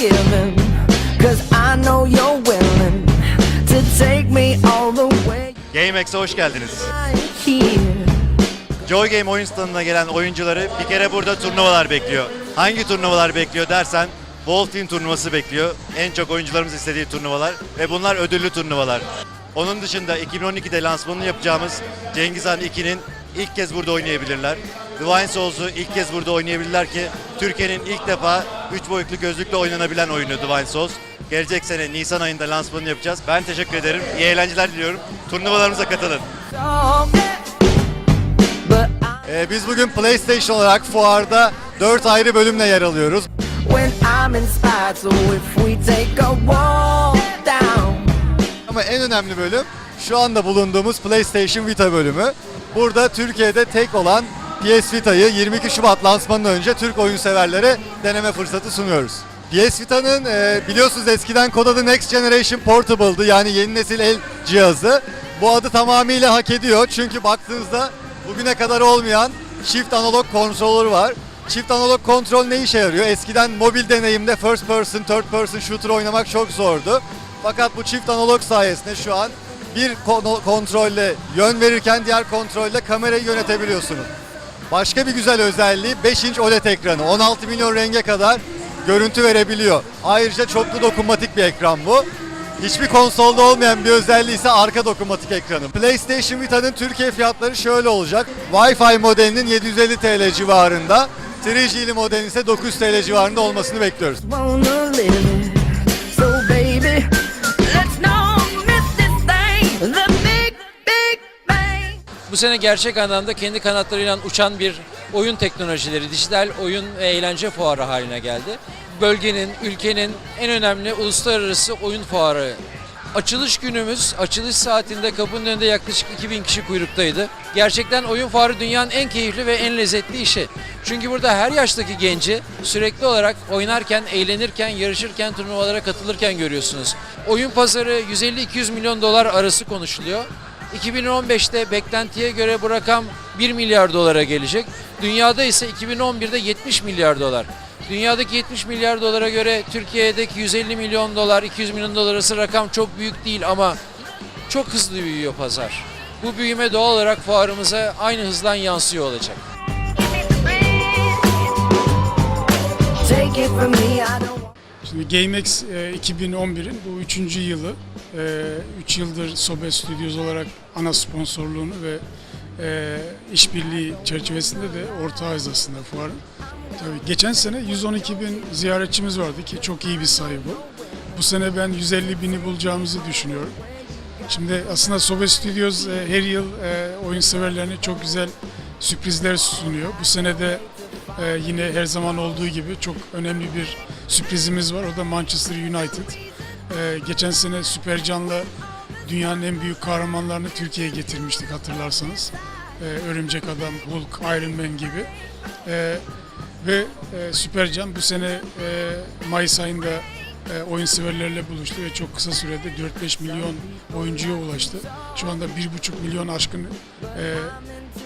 forgiven Cause I know you're willing To take me all the way GameX'e hoş geldiniz. Joy Game oyun standına gelen oyuncuları bir kere burada turnuvalar bekliyor. Hangi turnuvalar bekliyor dersen Wolf Team turnuvası bekliyor. En çok oyuncularımız istediği turnuvalar ve bunlar ödüllü turnuvalar. Onun dışında 2012'de lansmanını yapacağımız Cengiz Han 2'nin ilk kez burada oynayabilirler. Divine Souls'u ilk kez burada oynayabilirler ki Türkiye'nin ilk defa 3 boyutlu gözlükle oynanabilen oyunu Divine Souls. Gelecek sene Nisan ayında lansmanını yapacağız. Ben teşekkür ederim. İyi eğlenceler diliyorum. Turnuvalarımıza katılın. Ee, biz bugün PlayStation olarak fuarda 4 ayrı bölümle yer alıyoruz. Ama en önemli bölüm şu anda bulunduğumuz PlayStation Vita bölümü. Burada Türkiye'de tek olan PS Vita'yı 22 Şubat lansmanından önce Türk oyun severlere deneme fırsatı sunuyoruz. PS Vita'nın e, biliyorsunuz eskiden kod adı Next Generation Portable'dı yani yeni nesil el cihazı. Bu adı tamamıyla hak ediyor çünkü baktığınızda bugüne kadar olmayan Shift Analog kontrolü var. Çift analog kontrol ne işe yarıyor? Eskiden mobil deneyimde first person, third person shooter oynamak çok zordu. Fakat bu çift analog sayesinde şu an bir kon- kontrolle yön verirken diğer kontrolle kamerayı yönetebiliyorsunuz. Başka bir güzel özelliği 5 inç OLED ekranı. 16 milyon renge kadar görüntü verebiliyor. Ayrıca çoklu dokunmatik bir ekran bu. Hiçbir konsolda olmayan bir özelliği ise arka dokunmatik ekranı. PlayStation Vita'nın Türkiye fiyatları şöyle olacak. Wi-Fi modelinin 750 TL civarında, 3G'li modelin ise 900 TL civarında olmasını bekliyoruz. Bu sene gerçek anlamda kendi kanatlarıyla uçan bir oyun teknolojileri, dijital oyun ve eğlence fuarı haline geldi. Bölgenin, ülkenin en önemli uluslararası oyun fuarı. Açılış günümüz, açılış saatinde kapının önünde yaklaşık 2000 kişi kuyruktaydı. Gerçekten oyun fuarı dünyanın en keyifli ve en lezzetli işi. Çünkü burada her yaştaki genci sürekli olarak oynarken, eğlenirken, yarışırken, turnuvalara katılırken görüyorsunuz. Oyun pazarı 150-200 milyon dolar arası konuşuluyor. 2015'te beklentiye göre bu rakam 1 milyar dolara gelecek. Dünyada ise 2011'de 70 milyar dolar. Dünyadaki 70 milyar dolara göre Türkiye'deki 150 milyon dolar, 200 milyon dolar arası rakam çok büyük değil ama çok hızlı büyüyor pazar. Bu büyüme doğal olarak fuarımıza aynı hızdan yansıyor olacak. Şimdi GameX e, 2011'in bu üçüncü yılı. 3 yıldır Sobe Studios olarak ana sponsorluğunu ve e, işbirliği çerçevesinde de ortağıyız aslında fuarın. Tabii geçen sene 112 bin ziyaretçimiz vardı ki çok iyi bir sayı bu. Bu sene ben 150 bini bulacağımızı düşünüyorum. Şimdi aslında Sobe Studios e, her yıl e, oyun severlerine çok güzel sürprizler sunuyor. Bu sene de e, yine her zaman olduğu gibi çok önemli bir sürprizimiz var. O da Manchester United. E, geçen sene Süper Can'la dünyanın en büyük kahramanlarını Türkiye'ye getirmiştik hatırlarsanız. E, Örümcek Adam, Hulk, Iron Man gibi. E, ve e, Süpercan bu sene e, Mayıs ayında e, oyun severlerle buluştu ve çok kısa sürede 4-5 milyon oyuncuya ulaştı. Şu anda 1,5 milyon aşkın e,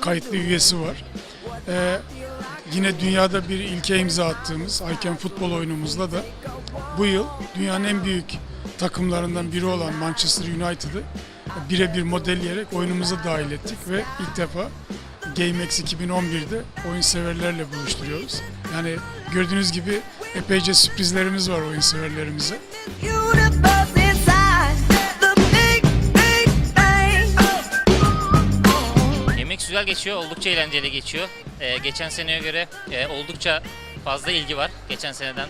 kayıtlı üyesi var. E, yine dünyada bir ilke imza attığımız Ayken futbol oyunumuzda da bu yıl dünyanın en büyük takımlarından biri olan Manchester United'ı birebir modelleyerek oyunumuza dahil ettik ve ilk defa GameX 2011'de oyun severlerle buluşturuyoruz. Yani gördüğünüz gibi epeyce sürprizlerimiz var oyun severlerimize. Yemek güzel geçiyor, oldukça eğlenceli geçiyor. Ee, geçen seneye göre e, oldukça fazla ilgi var geçen seneden.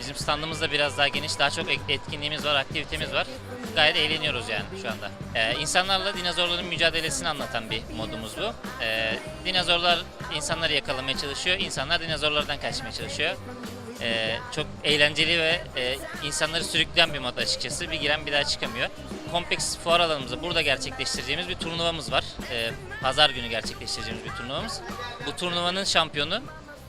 Bizim standımız da biraz daha geniş, daha çok et- etkinliğimiz var, aktivitemiz var. Gayet eğleniyoruz yani şu anda. Ee, insanlarla dinozorların mücadelesini anlatan bir modumuz bu. Ee, dinozorlar insanları yakalamaya çalışıyor, insanlar dinozorlardan kaçmaya çalışıyor. Ee, çok eğlenceli ve e, insanları sürükleyen bir mod açıkçası. Bir giren bir daha çıkamıyor. Kompleks fuar alanımızda burada gerçekleştireceğimiz bir turnuvamız var. Ee, Pazar günü gerçekleştireceğimiz bir turnuvamız. Bu turnuvanın şampiyonu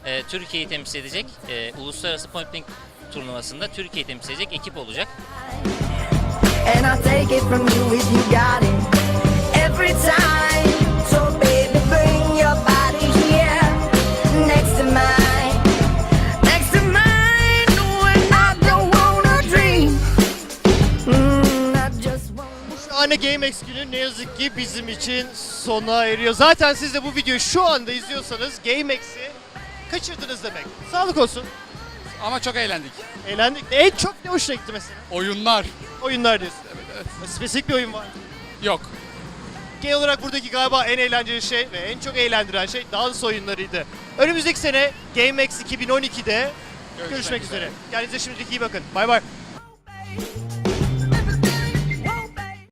e, Türkiye'yi temsil edecek. e, Uluslararası Blank turnuvasında Türkiye'yi temsil edecek ekip olacak. And I take it from you if you got it. Şahane GameX günü ne yazık ki bizim için sona eriyor. Zaten siz de bu videoyu şu anda izliyorsanız GameX'i kaçırdınız demek. Sağlık olsun. Ama çok eğlendik. Eğlendik. En çok ne hoşuna gitti mesela? Oyunlar Oyunlar diyorsun. Evet, evet. Spesifik bir oyun var. yok. Genel olarak buradaki galiba en eğlenceli şey ve en çok eğlendiren şey dans oyunlarıydı. Önümüzdeki sene GameX 2012'de görüşmek, üzere. Kendinize şimdilik iyi bakın. Bay bay.